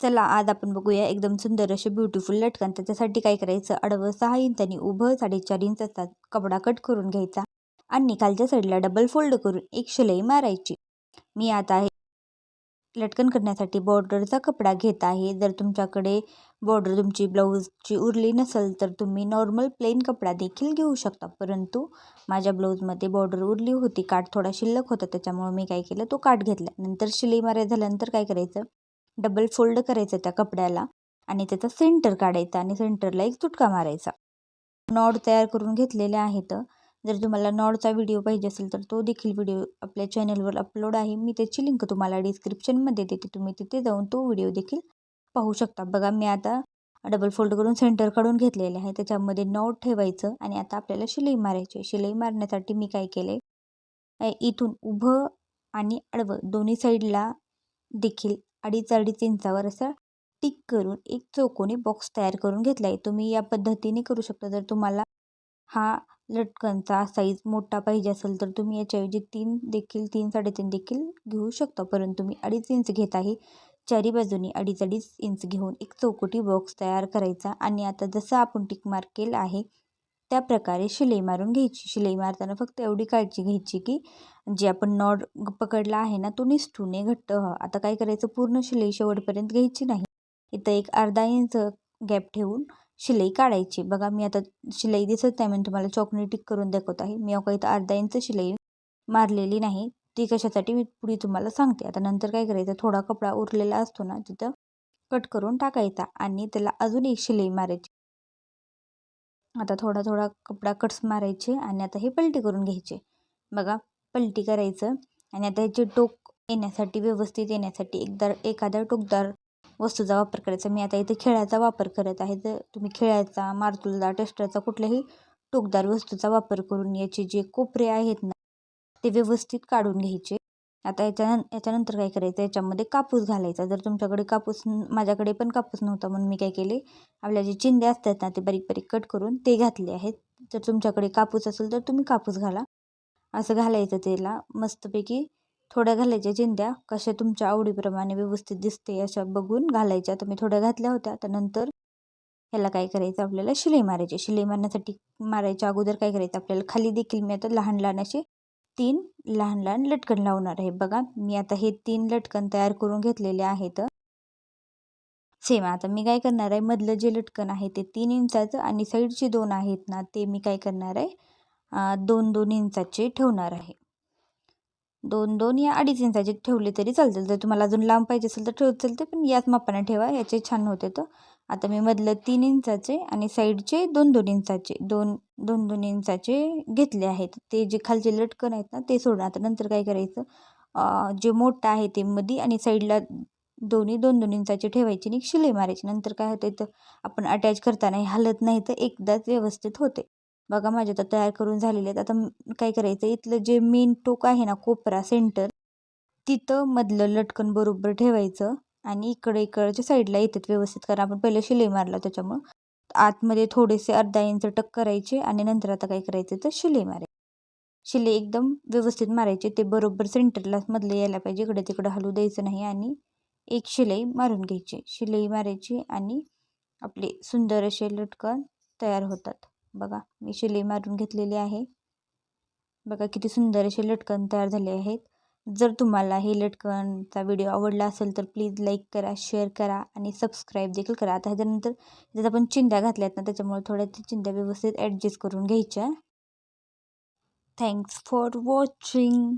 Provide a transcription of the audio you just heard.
चला आज आपण बघूया एकदम सुंदर असे ब्युटिफुल लटकन. त्याच्यासाठी काय करायचं? आडवं सहा इंचानी उभं साडेचार इंच असतात. कपडा कट करून घ्यायचा आणि खालच्या साईडला डबल फोल्ड करून एक शिलाई मारायची. मी आता लटकन करण्यासाठी बॉर्डरचा कपडा घेत आहे. जर तुमच्याकडे बॉर्डर तुमची ब्लाऊजची उरली नसेल तर तुम्ही नॉर्मल प्लेन कपडा देखील घेऊ शकता. परंतु माझ्या ब्लाऊजमध्ये बॉर्डर उरली होती. काठ थोडा शिल्लक होता त्याच्यामुळे मी काय केलं? तो काठ घेतला. नंतर शिलाई मारायला झाल्यानंतर काय करायचं? डबल फोल्ड करायचं त्या कपड्याला आणि त्याचा सेंटर काढायचा आणि सेंटरला एक तुटका मारायचा. नॉड तयार करून घेतलेले आहेत. जर तुम्हाला नॉडचा व्हिडिओ पाहिजे असेल तर तो देखील व्हिडिओ आपल्या चॅनलवर अपलोड आहे. मी त्याची लिंक तुम्हाला डिस्क्रिप्शनमध्ये देते. तुम्ही तिथे जाऊन तो व्हिडिओ देखील पाहू शकता. बघा मी आता डबल फोल्ड करून सेंटर काढून घेतलेले आहे. त्याच्यामध्ये नॉड ठेवायचं आणि आता आपल्याला शिलाई मारायची शिलाई मारण्यासाठी मी काय केले इथून उभं आणि आडवं दोन्ही साईडला देखील अडीच अडीच इंचावर असा टिक करून एक चौकोनी बॉक्स तयार करून घेतला आहे तुम्ही या पद्धतीने करू शकता. जर तुम्हाला हा लटकनचा साईज मोठा पाहिजे असेल तर तुम्ही याच्याऐवजी तीन देखील तीन साडेतीन देखील घेऊ शकता. परंतु मी अडीच इंच घेत आहे. चारी बाजूनी अडीच अडीच इंच घेऊन एक चौकटी बॉक्स तयार करायचा. आणि आता जसं आपण टिक मार्क केलं आहे त्या प्रकारे शिलाई मारून घ्यायची. शिलाई मारताना फक्त एवढी काळजी घ्यायची की जे आपण नॉड पकडला आहे ना तो निसटू नये घट्ट हो आता काय करायचं? पूर्ण शिलाई शेवटपर्यंत घ्यायची नाही. इथं एक अर्धा इंच गॅप ठेवून शिलाई काढायची. बघा मी आता शिलाई दिसत नाही म्हणून तुम्हाला चॉकनी टिक करून दाखवत आहे. मी अका इथं अर्धा इंच शिलाई मारलेली नाही. ती कशासाठी मी पुढे तुम्हाला सांगते. आता नंतर काय करायचं? थोडा कपडा उरलेला असतो ना तिथं कट करून टाकायचा आणि त्याला अजून एक शिलाई मारायची. आता थोडा थोडा कपडा कट्स मारायचे आणि आता हे पलटी करून घ्यायचे. बघा पलटी करायचं आणि आता ह्याचे टोक येण्यासाठी व्यवस्थित येण्यासाठी एकदा एखाद्या टोकदार वस्तूचा वापर करायचा. मी आता इथे खेळाचा वापर करत आहे. तर तुम्ही खेळाचा मार्तुलचा टेस्टरचा कुठल्याही टोकदार वस्तूचा वापर करून याचे जे कोपरे आहेत ना ते व्यवस्थित काढून घ्यायचे. आता याच्या याच्यानंतर काय करायचं? याच्यामध्ये कापूस घालायचा. जर तुमच्याकडे कापूस माझ्याकडे पण कापूस नव्हता म्हणून मी काय केले? आपल्या जे चिंदे असतात ना ते बारीक बारीक कट करून ते घातले आहेत. जर तुमच्याकडे कापूस असेल तर तुम्ही कापूस घाला. असं घालायचं त्याला. मस्तपैकी थोड्या घालायच्या चिंद्या. कशा तुमच्या आवडीप्रमाणे व्यवस्थित दिसते अशा बघून घालायच्या. तर मी थोड्या घातल्या होत्या. त्यानंतर ह्याला काय करायचं? आपल्याला शिलाई मारायची. शिलाई मारण्यासाठी मारायच्या अगोदर काय करायचं? आपल्याला खाली देखील मी आता लहान लहान असे तीन लहान लहान लटकन लावणार आहे. बघा मी आता हे तीन लटकन तयार करून घेतलेले आहेत. सेम आता मी काय करणार आहे? मधलं जे लटकन आहे ते तीन इंचाचं आणि साईडचे दोन आहेत ना ते मी काय करणार आहे? दोन दोन इंचाचे ठेवणार आहे. दोन दोन या अडीच इंचाचे ठेवले तरी चालतील. जर तुम्हाला अजून लांब पाहिजे असेल तर ठेवत चालते पण याच मापाने ठेवा याचे छान होते तर. आता मी मधलं तीन इंचाचे आणि साईडचे दोन दोन इंचाचे दोन दोन दोन इंचाचे घेतले आहेत. ते जे खालचे लटकन आहेत ना ते सोडून आता नंतर काय करायचं? जे मोठं आहे ते मध्ये आणि साईडला दोन्ही दोन दोन इंचाचे ठेवायचे आणि शिलाई मारायची. नंतर काय होतं तर आपण अटॅच करताना हलत नाही तर एकदाच व्यवस्थित होते. बघा माझ्या तर तयार करून झालेले आहेत. आता काय करायचं? इथलं जे मेन टोक आहे ना कोपरा सेंटर तिथं मधलं लटकन बरोबर ठेवायचं आणि इकडे इकडच्या साईडला येतात व्यवस्थित. कारण आपण पहिले शिलाई मारला त्याच्यामुळं. आतमध्ये थोडेसे अर्धा इंच टक करायचे आणि नंतर आता काय करायचं तर शिलाई मारायची. शिलाई एकदम व्यवस्थित मारायचे. ते बरोबर सेंटरला मधलं यायला पाहिजे. इकडे तिकडं हलू द्यायचं नाही आणि एक शिलाई मारून घ्यायची. शिलाई मारायची आणि आपले सुंदर असे लटकन तयार होतात. बघा मी शिलाई मारून घेतलेली आहे. बघा किती सुंदर असे लटकन तयार झाले आहेत. जर तुम्हाला हे लटकनचा व्हिडिओ आवडला असेल तर प्लीज लाईक करा शेअर करा आणि सबस्क्राईब देखील करा. आता ह्याच्यानंतर ज्यात आपण चिंध्या घातल्यात ना त्याच्यामुळे थोड्या त्या चिंध्या व्यवस्थित ॲडजस्ट करून घ्यायच्या. Thanks for watching